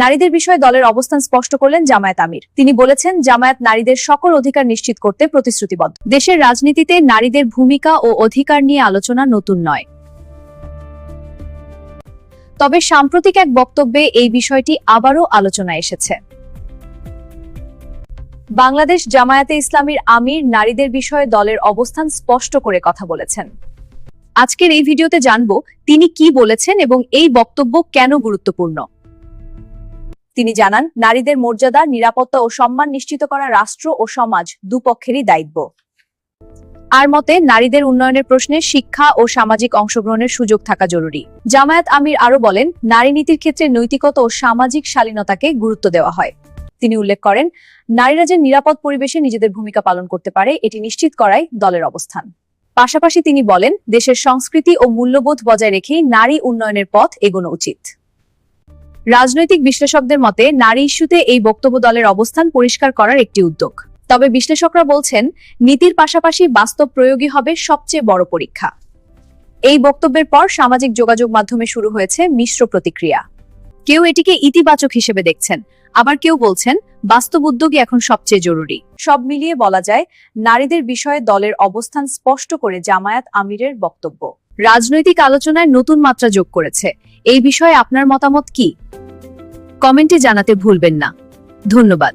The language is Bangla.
নারীদের বিষয়ে দলের অবস্থান স্পষ্ট করলেন জামায়াত আমির। তিনি বলেছেন, জামায়াত নারীদের সকল অধিকার নিশ্চিত করতে প্রতিশ্রুতিবদ্ধ। দেশের রাজনীতিতে নারীদের ভূমিকা ও অধিকার নিয়ে আলোচনা নতুন নয়। তবে সাম্প্রতিক এক বক্তব্যে এই বিষয়টি আবারও আলোচনায় এসেছে। বাংলাদেশ জামায়াতে ইসলামীর আমির নারীদের বিষয়ে দলের অবস্থান স্পষ্ট করে কথা বলেছেন। আজকের এই ভিডিওতে জানব, তিনি কি বলেছেন এবং এই বক্তব্য কেন গুরুত্বপূর্ণ। তিনি জানান, নারীদের মর্যাদা, নিরাপত্তা ও সম্মান নিশ্চিত করা রাষ্ট্র ও সমাজ দুপক্ষেরই দায়িত্ব। আর মতে, নারীদের উন্নয়নের প্রশ্নে শিক্ষা ও সামাজিক অংশগ্রহণের সুযোগ থাকা জরুরি। জামায়াত আমির আরও বলেন, নারী নীতির ক্ষেত্রে নৈতিকতা ও সামাজিক শালীনতাকে গুরুত্ব দেওয়া হয়। তিনি উল্লেখ করেন, নারীরা যে নিরাপদ পরিবেশে নিজেদের ভূমিকা পালন করতে পারে, এটি নিশ্চিত করাই দলের অবস্থান। পাশাপাশি তিনি বলেন, দেশের সংস্কৃতি ও মূল্যবোধ বজায় রেখেই নারী উন্নয়নের পথ এগোনো উচিত। রাজনৈতিক বিশ্লেষকদের মতে, নারী ইস্যুতে এই বক্তব্য দলের অবস্থান পরিষ্কার করার একটি উদ্যোগ। তবে বিশ্লেষকরা বলছেন, নীতির পাশাপাশি বাস্তব প্রয়োগী হবে সবচেয়ে বড় পরীক্ষা। এই বক্তব্যের পর সামাজিক যোগাযোগ মাধ্যমে শুরু হয়েছে মিশ্র প্রতিক্রিয়া। কেউ এটিকে ইতিবাচক হিসেবে দেখছেন, আবার কেউ বলছেন, বাস্তব উদ্যোগই এখন সবচেয়ে জরুরি। সব মিলিয়ে বলা যায়, নারীদের বিষয়ে দলের অবস্থান স্পষ্ট করে জামায়াত আমিরের বক্তব্য। রাজনৈতিক আলোচনায় নতুন মাত্রা যোগ করেছে। এই বিষয়ে আপনার মতামত কি? কমেন্টে জানাতে ভুলবেন না। ধন্যবাদ।